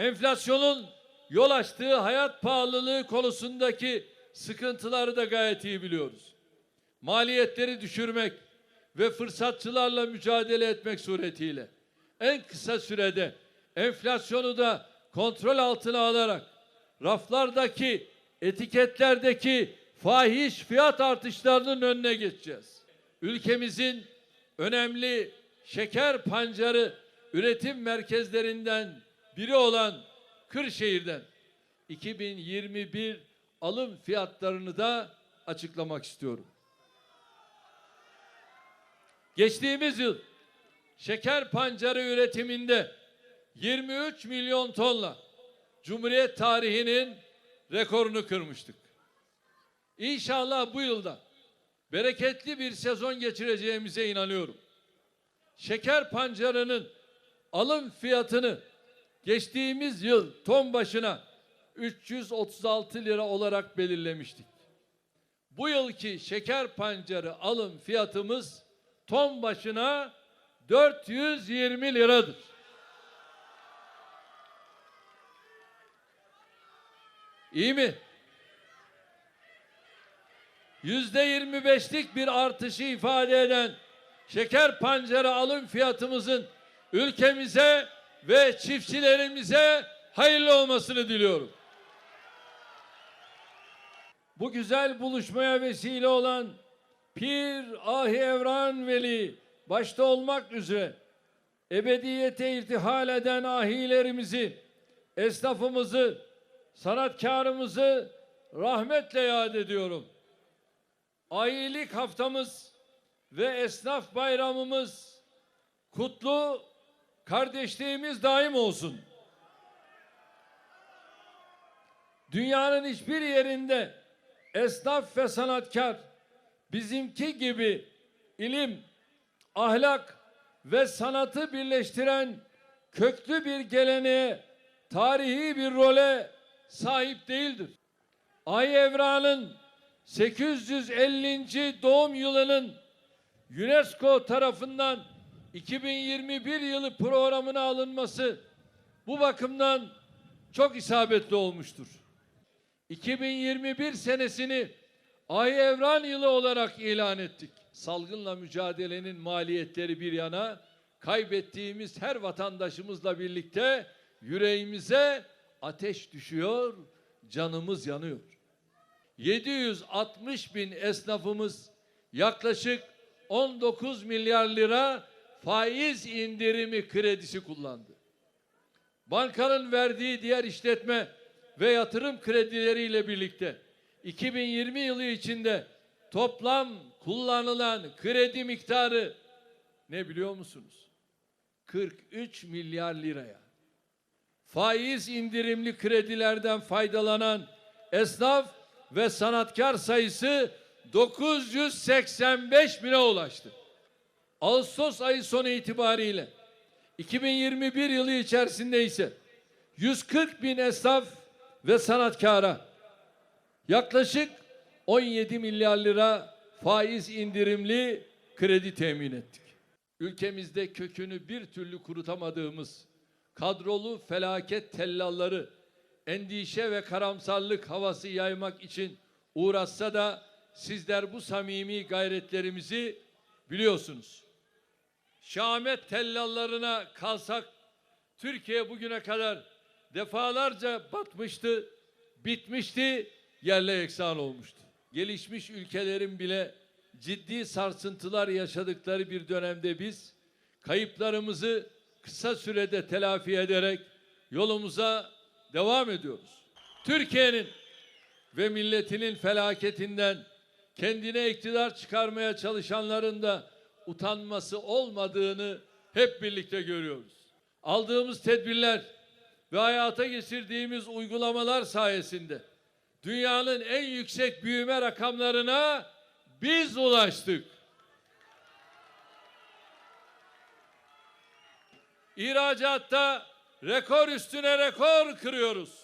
enflasyonun yol açtığı hayat pahalılığı konusundaki sıkıntıları da gayet iyi biliyoruz. Maliyetleri düşürmek ve fırsatçılarla mücadele etmek suretiyle en kısa sürede enflasyonu da kontrol altına alarak raflardaki etiketlerdeki fahiş fiyat artışlarının önüne geçeceğiz. Ülkemizin önemli şeker pancarı üretim merkezlerinden biri olan Kırşehir'den 2021 alım fiyatlarını da açıklamak istiyorum. Geçtiğimiz yıl şeker pancarı üretiminde 23 milyon tonla Cumhuriyet tarihinin rekorunu kırmıştık. İnşallah bu yılda bereketli bir sezon geçireceğimize inanıyorum. Şeker pancarının alım fiyatını geçtiğimiz yıl ton başına 336 lira olarak belirlemiştik. Bu yılki şeker pancarı alım fiyatımız ton başına 420 liradır. İyi mi? Yüzde 25'lik bir artışı ifade eden şeker pancarı alım fiyatımızın ülkemize ve çiftçilerimize hayırlı olmasını diliyorum. Bu güzel buluşmaya vesile olan Pir Ahi Evran Veli başta olmak üzere ebediyete irtihal eden ahilerimizi, esnafımızı, sanatkarımızı rahmetle yad ediyorum. Ahilik haftamız ve esnaf bayramımız kutlu, kardeşliğimiz daim olsun. Dünyanın hiçbir yerinde esnaf ve sanatkar bizimki gibi ilim, ahlak ve sanatı birleştiren köklü bir geleneğe, tarihi bir role sahip değildir. Ay Evran'ın 850. doğum yılının UNESCO tarafından 2021 yılı programına alınması bu bakımdan çok isabetli olmuştur. 2021 senesini Ay Evran yılı olarak ilan ettik. Salgınla mücadelenin maliyetleri bir yana kaybettiğimiz her vatandaşımızla birlikte yüreğimize ateş düşüyor, canımız yanıyor. 760 bin esnafımız yaklaşık 19 milyar lira faiz indirimi kredisi kullandı. Bankanın verdiği diğer işletme ve yatırım kredileriyle birlikte 2020 yılı içinde toplam kullanılan kredi miktarı ne biliyor musunuz? 43 milyar liraya. Faiz indirimli kredilerden faydalanan esnaf ve sanatkar sayısı 985 bine ulaştı. Ağustos ayı sonu itibariyle 2021 yılı içerisinde ise 140 bin esnaf ve sanatkara yaklaşık 17 milyar lira faiz indirimli kredi temin ettik. Ülkemizde kökünü bir türlü kurutamadığımız kadrolu felaket tellalları endişe ve karamsarlık havası yaymak için uğraşsa da sizler bu samimi gayretlerimizi biliyorsunuz. Şahmet tellallarına kalsak Türkiye bugüne kadar defalarca batmıştı, bitmişti, yerle yeksan olmuştu. Gelişmiş ülkelerin bile ciddi sarsıntılar yaşadıkları bir dönemde biz kayıplarımızı kısa sürede telafi ederek yolumuza devam ediyoruz. Türkiye'nin ve milletinin felaketinden kendine iktidar çıkarmaya çalışanların da utanması olmadığını hep birlikte görüyoruz. Aldığımız tedbirler ve hayata geçirdiğimiz uygulamalar sayesinde dünyanın en yüksek büyüme rakamlarına biz ulaştık. İhracatta rekor üstüne rekor kırıyoruz.